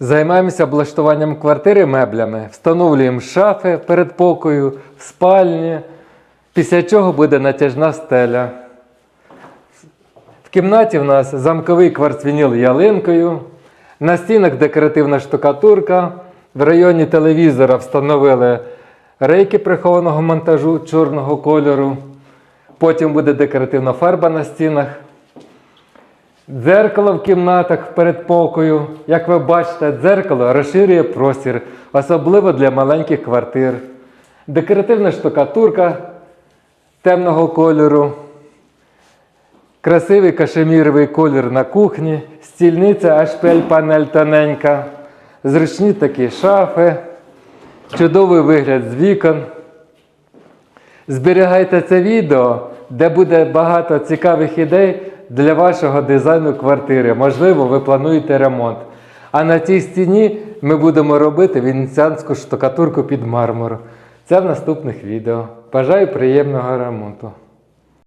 Займаємося облаштуванням квартири меблями, встановлюємо шафи перед покою, спальні, після чого буде натяжна стеля. В кімнаті в нас замковий кварцвініл ялинкою, на стінах декоративна штукатурка. В районі телевізора встановили рейки прихованого монтажу чорного кольору. Потім буде декоративна фарба на стінах. Дзеркало в кімнатах перед покою. Як ви бачите, дзеркало розширює простір, особливо для маленьких квартир. Декоративна штукатурка темного кольору. Красивий кашеміровий колір на кухні, стільниця HPL панель тоненька, зручні такі шафи, чудовий вигляд з вікон. Зберігайте це відео, де буде багато цікавих ідей для вашого дизайну квартири. Можливо, ви плануєте ремонт. А на цій стіні ми будемо робити венеціанську штукатурку під мармур. Це в наступних відео. Бажаю приємного ремонту.